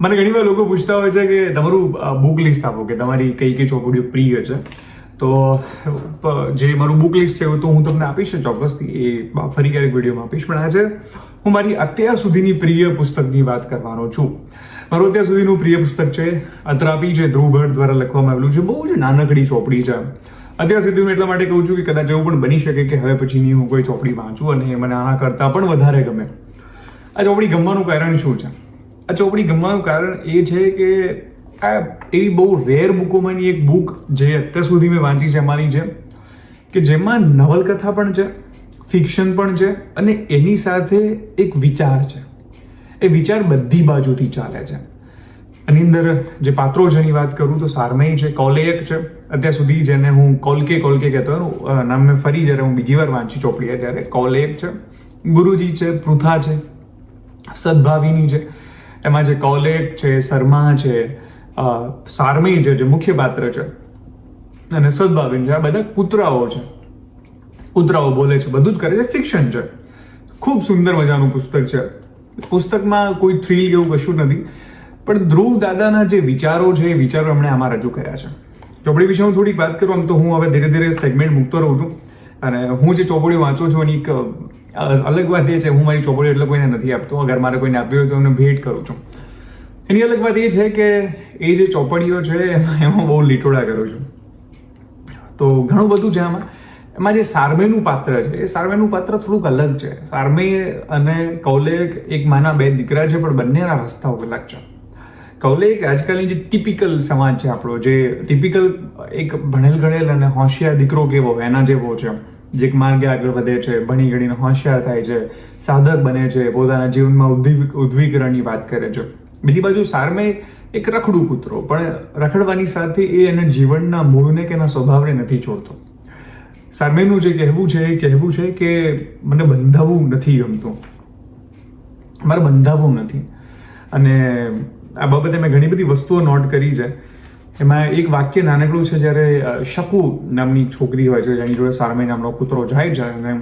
મને ઘણી વાર લોકો પૂછતા હોય છે કે તમારું બુક લિસ્ટ આપો, કે તમારી કઈ કઈ ચોપડીઓ પ્રિય છે. તો જે મારું બુક લિસ્ટ છે તો હું તમને આપીશ ચોક્કસથી. એ ફરી ક્યારેક વિડીયોમાં આપીશ. પણ આજે હું મારી અત્યાર સુધીની પ્રિય પુસ્તકની વાત કરવાનો છું. મારું અત્યાર સુધીનું પ્રિય પુસ્તક છે, અત્રાપી, જે ધ્રુવ દ્વારા લખવામાં આવેલું છે. બહુ જ નાનકડી ચોપડી છે. અત્યાર સુધી હું એટલા માટે કહું છું કે કદાચ એવું પણ બની શકે કે હવે પછીની હું કોઈ ચોપડી વાંચું અને મને આના કરતાં પણ વધારે ગમે. આ ચોપડી ગમવાનું કારણ શું છે? આ ચોપડી ગમવાનું કારણ એ છે કે આ એવી બહુ રેર બુકોમાંની એક બુક જે અત્યાર સુધી મેં વાંચી છે અમારી છે કે જેમાં નવલકથા પણ છે ફિક્શન પણ છે અને એની સાથે એક વિચાર છે. એ વિચાર બધી બાજુથી ચાલે છે. આની અંદર જે પાત્રો જેની વાત કરું તો સારમય છે, કૌલેયક છે. અત્યાર સુધી જેને હું કોલકે કોલકે કહેતો નામ મેં ફરી જ્યારે હું બીજી વાર વાંચી ચોપડી ત્યારે કૌલેયક છે. ગુરુજી છે, પૃથા છે, સદભાવિની છે. એમાં જે કૌલેક છે, શર્મા છે સારમી છે, જે મુખ્ય પાત્ર છે, અને સદભાવિન છે, આ બધા કૂતરાઓ છે. કૂતરાઓ બોલે છે, બધું જ કરે છે, ફિક્શન છે. ખૂબ સુંદર મજાનું પુસ્તક છે. પુસ્તકમાં કોઈ થ્રીલ એવું કશું નથી. પણ ધ્રુવ દાદાના જે વિચારો છે, એ વિચારો એમણે આમાં રજૂ કર્યા છે. ચોપડી વિશે હું થોડીક વાત કરું, આમ તો હું હવે ધીરે ધીરે સેગમેન્ટ મૂકતો રહું છું. અને હું જે ચોપડી વાંચું છું, એની એક અલગ વાત એ છે, હું મારી ચોપડી એટલે કોઈને નથી આપતો, અગર મારે કોઈને આપવી હોય તો એમને ભેટ કરું છું. એની અલગ વાત એ છે કે એ જે ચોપડીઓ છે, એમાં એમાં બહુ લીટોડા કરું છું. તો ઘણું બધું છે આમાં. એમાં જે સારમેયનું પાત્ર છે, એ સારમેયનું પાત્ર થોડુંક અલગ છે. સારમે અને કૌલેક એક માના બે દીકરા છે, પણ બંનેના રસ્તાઓ અલગ છે. કૌલેક આજકાલની જે ટિપિકલ સમાજ છે આપણો, જે ટિપિકલ એક ભણેલ ગણેલ અને હોશિયાર દીકરો કેવો, એના જેવો છે જે માર્ગે આગળ વધે છે, ભણી ગણીને હોશિયાર થાય છે, સાધક બને છે, પોતાના જીવનમાં ઉદ્દીપ ઉદ્વીકરણની વાત કરે છે. બીજી બાજુ સારમેય એક રખડું કૂતરો, પણ રખડવાની સાથે એ એના જીવનના મૂળને કે એના સ્વભાવને નથી છોડતો. સારમેનું જે કહેવું છે, એ કહેવું છે કે મને બંધાવવું નથી ગમતું. મારે બંધાવવું નથી. અને આ બાબતે મેં ઘણી બધી વસ્તુઓ નોટ કરી છે. એમાં એક વાક્ય નાનકડું છે જ્યારે શકુ નામની છોકરી હોય છે, જેની જોડે સારમાઈ નામનો કૂતરો જાય છે અને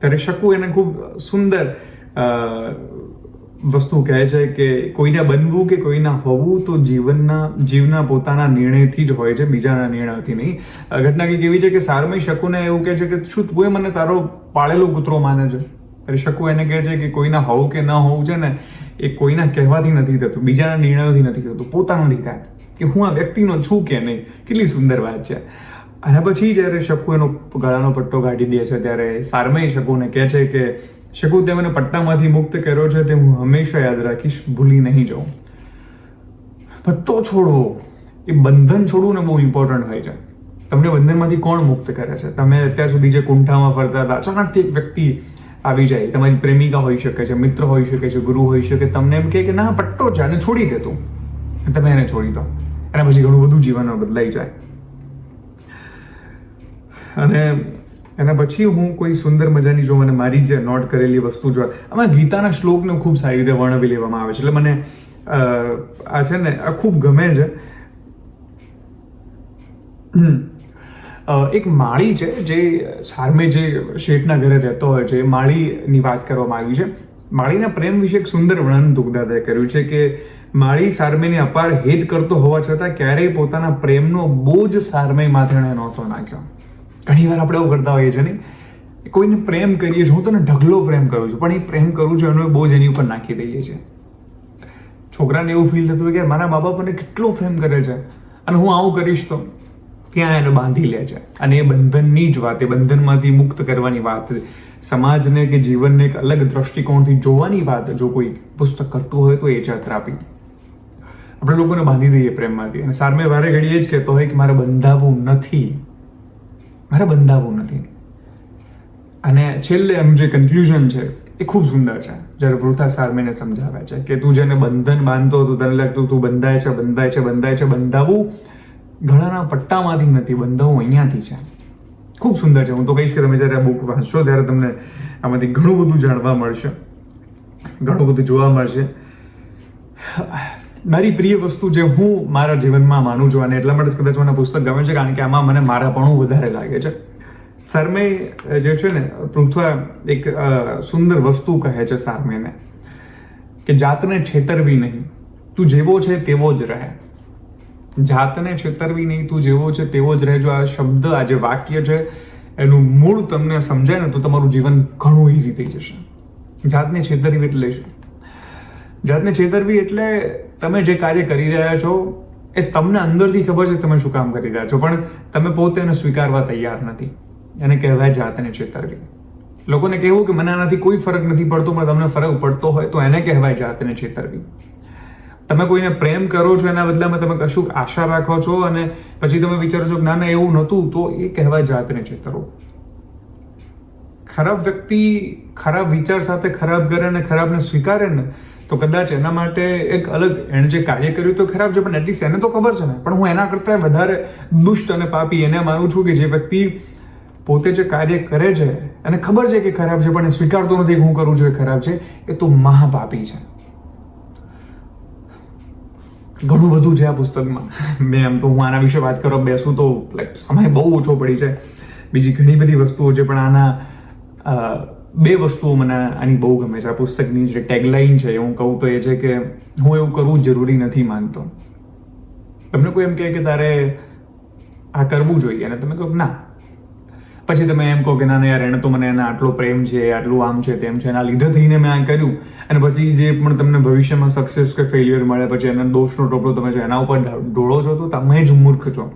ત્યારે શકુ એને ખૂબ સુંદર વસ્તુ કહે છે કે કોઈને બનવું કે કોઈના હોવું તો જીવનના, જીવના પોતાના નિર્ણયથી જ હોય છે, બીજાના નિર્ણયથી નહીં. ઘટના કંઈક એવી છે કે સારમય શકુને એવું કહે છે કે શું તું મને તારો પાળેલો કૂતરો માને છે? ત્યારે શકુ એને કહે છે કે કોઈના હોવું કે ન હોવું છે ને એ કોઈના કહેવાથી નથી થતું, બીજાના નિર્ણયોથી નથી થતું, પોતાનાથી થાય. કે હું આ વ્યક્તિનો છું કે નહીં? કેટલી સુંદર વાત છે. અને પછી જ્યારે શકુ એનો ગળાનો પટ્ટો કાઢી દે છે, ત્યારે સારમય શકુને કહે છે કે, શકુ, તે મને પટ્ટામાંથી મુક્ત કર્યો છે, તે હું હંમેશા યાદ રાખીશ, ભૂલી નહીં જાઉં. પટ્ટો છોડવો એ બંધન છોડવું ને બહુ ઇમ્પોર્ટન્ટ હોય છે. તમને બંધનમાંથી કોણ મુક્ત કરે છે? તમે અત્યાર સુધી જે કુંઠામાં ફરતા હતા, અચાનકથી એક વ્યક્તિ આવી જાય. તમારી પ્રેમિકા હોઈ શકે છે, મિત્ર હોઈ શકે છે, ગુરુ હોઈ શકે. તમને એમ કહે કે, ના, પટ્ટો છે અને છોડી દે તું. તમે એને છોડી દો. એના પછી ઘણું બધું જીવનમાં બદલાઈ જાય. અને એના પછી હું કોઈ સુંદર મજાની જો મને મારી જે નોટ કરેલી વસ્તુ જો આમાં ગીતાના શ્લોકને ખૂબ સારી રીતે વર્ણવી લેવામાં આવે છે. એટલે મને આ છે ને, આ ખૂબ ગમે છે. એક માળી છે જે સારમે જે શેઠના ઘરે રહેતો હોય છે માળીની વાત કરવામાં આવી છે. માળીના પ્રેમ વિશે એક સુંદર વર્ણન દુગદાદાએ કર્યું છે કે માળી સારમેયને અપાર હેત કરતો હોવા છતાં ક્યારેય પોતાના પ્રેમનો બોજ સારમેય માથે એણે નહોતો નાખ્યો. ઘણી વાર આપણે એવું કરતા હોઈએ છીએ નહીં કોઈને પ્રેમ કરીએ છીએ, હું તને ઢગલો પ્રેમ કરું છું, પણ એ પ્રેમ કરું છું, એનો બોજ એની ઉપર નાખી દઈએ છીએ. છોકરાને એવું ફીલ થતું કે મારા મા બાપ મને કેટલો પ્રેમ કરે છે, અને હું આવું કરીશ તો ત્યાં એને બાંધી લે છે? અને એ બંધનની જ વાત, એ બંધનમાંથી મુક્ત કરવાની વાત, સમાજને કે જીવનને એક અલગ દ્રષ્ટિકોણથી જોવાની વાત, જો કોઈ પુસ્તક કરતું હોય તો એ છે અથરાપી આપણે લોકોને બાંધી દઈએ પ્રેમમાંથી. અને સારમે વારે ઘડીએ જ કહેતો હોય કે મારે બંધાવવું નથી. મારે બંધાવવું નથી. અને છેલ્લે એનું જે કન્ક્લુઝન છે, એ ખૂબ સુંદર છે. જ્યારે વૃથા સારમેને સમજાવે છે કે તું જેને બંધન બાંધતો હતો, તને લાગતું તું બંધાય છે બંધાય છે બંધાય છે બંધાવવું ગળાના પટ્ટામાંથી નથી, બંધાવું અહીંયાથી છે. ખૂબ સુંદર છે. હું તો કહીશ કે તમે જ્યારે આ બુક વાંચશો ત્યારે તમને આમાંથી ઘણું બધું જાણવા મળશે. ઘણું બધું જોવા મળશે. મારી પ્રિય વસ્તુ જે હું મારા જીવનમાં માનું છું અને એટલા માટે જ કદાચ મને પુસ્તક ગમે છે, કારણ કે આમાં મને મારાપણું વધારે લાગે છે. સરમે જે છે ને, પૃથ્વા એક સુંદર વસ્તુ કહે છે સારમેને કે જાતને છેતરવી નહીં, તું જેવો છે તેવો જ રહે. જાતને છેતરવી નહીં, તું જેવો છે તેવો જ રહે જો આ શબ્દ, આ જે વાક્ય છે, એનું મૂળ તમને સમજાય ને તો તમારું જીવન ઘણું ઇઝી થઈ જશે. જાતને છેતરવી એટલે શું? જાતને છેતરવી એટલે તમે જે કાર્ય કરી રહ્યા છો, એ તમને અંદરથી ખબર છે તમે શું કામ કરી રહ્યા છો. પણ તમે પોતે એને સ્વીકારવા તૈયાર નથી. એને કહેવાય જાતને છેતરવી લોકોને કહેવું કે મને આનાથી કોઈ ફરક નથી પડતો પણ તમને ફરક પડતો હોય, તો એને કહેવાય જાતને છેતરવી તમે કોઈને પ્રેમ કરો છો, એના બદલામાં તમે કશું આશા રાખો છો અને પછી તમે વિચારો છો કે ના ના, એવું નહોતું, તો એ કહેવાય જાતને છેતરવું ખરાબ વ્યક્તિ ખરાબ વિચાર સાથે ખરાબ કરે અને ખરાબને સ્વીકારે ને તો કદાચ એના માટે એક અલગ એણે જે કાર્ય કર્યું તો ખરાબ છે, પણ એટલીસ્ટ એને તો ખબર છે ને. પણ હું એના કરતાં વધારે દુષ્ટ અને પાપી એને માનું છું કે જે વ્યક્તિ પોતે જે કાર્ય કરે છે અને ખબર છે કે ખરાબ છે, પણ એ સ્વીકારતો નથી હું કરું છું એ ખરાબ છે, એ તો મહાપાપી છે. ઘણું બધું છે આ પુસ્તકમાં. મેં એમ તો હું આના વિશે વાત કરવા બેસું તો લાઈક સમય બહુ ઓછો પડી છે બીજી ઘણી બધી વસ્તુઓ છે, પણ આના બે વસ્તુઓ મને આની બહુ ગમે છે. આ પુસ્તકની જે ટેગલાઇન છે હું કહું તો એ છે કે હું એવું કરવું જરૂરી નથી માનતો. તમને કોઈ એમ કહે કે તારે આ કરવું જોઈએ અને તમે કહો ના. પછી તમે એમ કહો કે ના યાર, એને તો મને એના આટલો પ્રેમ છે, આટલું આમ છે, તેમ છે, એના લીધે થઈને મેં આ કર્યું. અને પછી જે પણ તમને ભવિષ્યમાં સક્સેસ કે ફેલિયર મળે, પછી એના દોષનો ટોપલો તમે છો, એના ઉપર ઢોળો છો, તો તમે જ મૂર્ખ છો.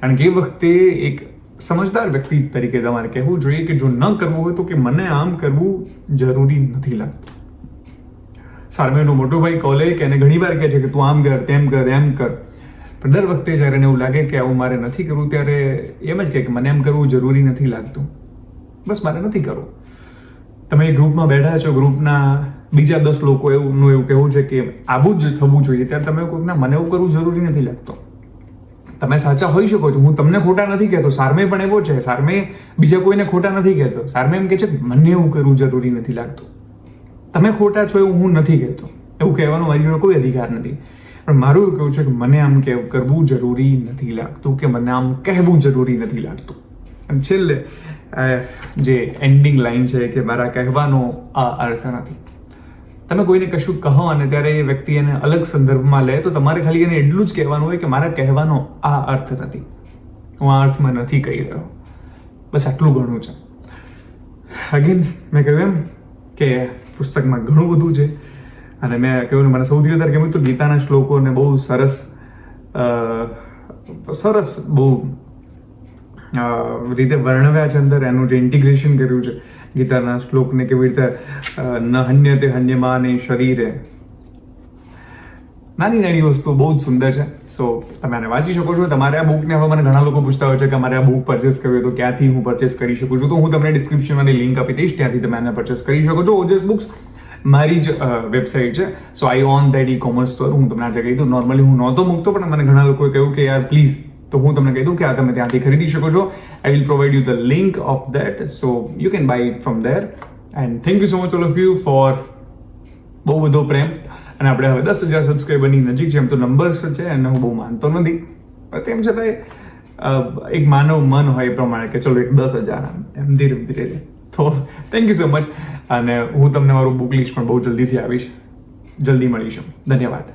કારણ કે એ વખતે એક સમજદાર વ્યક્તિ તરીકે તમારે કહેવું જોઈએ કે જો ન કરવું હોય તો કે મને આમ કરવું જરૂરી નથી લાગતું. સારમેનો મોટો ભાઈ કોલે કે એને ઘણીવાર કહે છે કે તું આમ કર, તેમ કર, એમ કર. પણ દર વખતે જ્યારે એને એવું લાગે કે આવું મારે નથી કરવું, ત્યારે એમ જ કહે કે મને એમ કરવું જરૂરી નથી લાગતું. બસ મારે નથી કરવું. તમે ગ્રુપમાં બેઠા છો, ગ્રુપના બીજા દસ લોકો એવું એવું કહેવું છે કે આવું જ થવું જોઈએ, ત્યારે તમે કોઈકના મને એવું કરવું જરૂરી નથી લાગતો. તમે સાચા હોઈ શકો છો. હું તમને ખોટા નથી કહેતો. સારમે પણ એવો છે. સારમે બીજા કોઈને ખોટા નથી કહેતો. સારમે એમ કહે છે મને એવું કરવું જરૂરી નથી લાગતું. તમે ખોટા છો એવું હું નથી કહેતો. એવું કહેવાનો મારી જોડે કોઈ અધિકાર નથી. પણ મારું એવું કહેવું છે કે મને આમ કરવું જરૂરી નથી લાગતું કે મને આમ કહેવું જરૂરી નથી લાગતું. અને છેલ્લે જે એન્ડિંગ લાઈન છે કે મારા કહેવાનો આ અર્થ નથી. તમે કોઈને કશું કહો અને ત્યારે એ વ્યક્તિ એને અલગ સંદર્ભમાં લે, તો તમારે ખાલી એને એટલું જ કહેવાનું હોય કે મારા કહેવાનો આ અર્થ નથી. હું આ અર્થમાં નથી કહી રહ્યો. બસ આટલું ઘણું છે. અગેન મેં કહ્યું એમ કે પુસ્તકમાં ઘણું બધું છે. અને મેં કહ્યું મને સૌથી વધારે ગમ્યું તો ગીતાના શ્લોકોને બહુ સરસ સરસ બહુ રીતે વર્ણવ્યા છે અંદર, એનું જે ઇન્ટિગ્રેશન કર્યું છે, ગીતાના શ્લોકને કેવી રીતે ન હન્ય તે હન્યમાન એ શરીરે. નાની નાની વસ્તુ બહુ જ સુંદર છે. સો તમે આને વાંચી શકો છો. તમારે આ બુકને હવે મને ઘણા લોકો પૂછતા હોય છે કે મારે આ બુક પરચેસ કરવી તો ક્યાંથી હું પરચેસ કરી શકું છું? તો હું તમને ડિસ્ક્રિપ્શનમાં લિંક આપી દઈશ ત્યાંથી તમે આને પરચેસ કરી શકો છો. ઓજસ બુક્સ મારી જ વેબસાઇટ છે. So I on that e commerce store હું તમને આજે કહી દઉં નોર્મલી હું નહોતો મૂકતો, પણ મને ઘણા લોકોએ કહ્યું કે, યાર પ્લીઝ તો હું તમને કહી દઉં કે આ તમે ત્યાંથી ખરીદી શકો છો. I will provide you the link of that so you can buy it from there and thank you so much all of you for બહુ બધો પ્રેમ. અને આપણે હવે દસ હજાર સબસ્ક્રાઈબરની નજીક છે એમ તો નંબર્સ છે અને હું બહુ માનતો નથી. પણ તેમ છતાં એક માનવ મન હોય એ પ્રમાણે કે ચલો એક દસ હજાર એમ ધીરે ધીરે. તો થેન્ક યુ સો મચ અને હું તમને મારું બુક લિસ્ટ પણ બહુ જલ્દીથી આવીશ જલ્દી મળીશું. ધન્યવાદ.